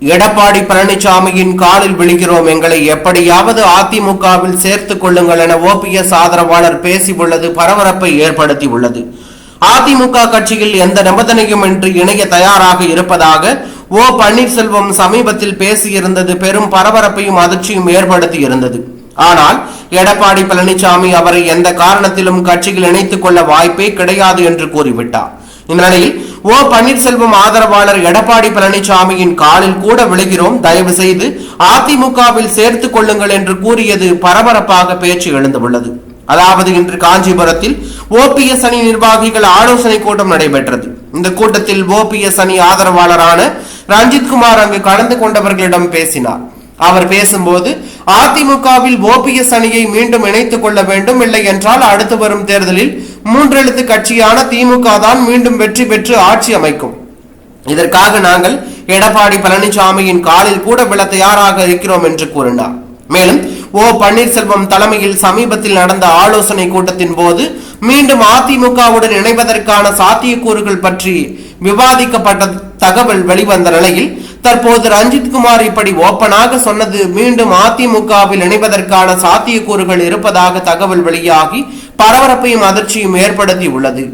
எடப்பாடி பழனிசாமியின் காலில் விழுகிறோம். எங்களை எப்படியாவது அதிமுகவில் சேர்த்துக் கொள்ளுங்கள் என ஓபிஎஸ் ஆதரவாளர் பேசியுள்ளது பரபரப்பை ஏற்படுத்தி உள்ளது. அதிமுக கட்சியில் எந்த நிபந்தனையும் இன்றி இணைய தயாராக இருப்பதாக ஓ பன்னீர்செல்வம் சமீபத்தில் பேசியிருந்தது. பெரும் பரபரப்பையும் அதிர்ச்சியும் ஏற்படுத்தி இருந்தது. ஆனால் எடப்பாடி பழனிசாமி அவரை எந்த காரணத்திலும் கட்சியில் இணைத்துக் கொள்ள வாய்ப்பே கிடையாது என்று கூறிவிட்டார். இந்த நிலையில் ஓ பன்னீர்செல்வம் ஆதரவாளர் எடப்பாடி பழனிசாமியின் காலில் கூட விழுகிறோம். தயவு செய்து அதிமுகவில் சேர்த்துக் கொள்ளுங்கள் என்று கூறியது பரபரப்பாக பேச்சு எழுந்துள்ளது. அதாவது இன்று காஞ்சிபுரத்தில் ஓபிஎஸ் அணி நிர்வாகிகள் ஆலோசனை கூட்டம் நடைபெற்றது. இந்த கூட்டத்தில் ஓபிஎஸ் அணி ஆதரவாளரான ரஞ்சித் குமார் அங்கு கலந்து கொண்டவர்களிடம் பேசினார். அவர் பேசும்போது அதிமுகவில் ஓபிஎஸ் அணியை மீண்டும் இணைத்துக் கொள்ள வேண்டும் இல்லை என்றால் அடுத்து வரும் தேர்தலில் மூன்றெழுத்து கட்சியான திமுக தான் மீண்டும் வெற்றி பெற்று ஆட்சி அமைக்கும். இதற்காக நாங்கள் எடப்பாடி பழனிசாமியின் காலில் கூட விழ தயாராக இருக்கிறோம் என்று கூறினார். மேலும் ஓ பன்னீர்செல்வம் தலைமையில் சமீபத்தில் நடந்த ஆலோசனை கூட்டத்தின் போது மீண்டும் அதிமுகவுடன் இணைவதற்கான சாத்தியக்கூறுகள் பற்றி விவாதிக்கப்பட்ட தகவல் வெளிவந்த நிலையில் தற்போது ரஞ்சித் குமார் இப்படி ஓப்பனாக சொன்னது மீண்டும் அதிமுகவில் இணைவதற்கான சாத்தியக்கூறுகள் இருப்பதாக தகவல் வெளியாகி பரபரப்பையும் அதிர்ச்சியும் ஏற்படுத்தி உள்ளது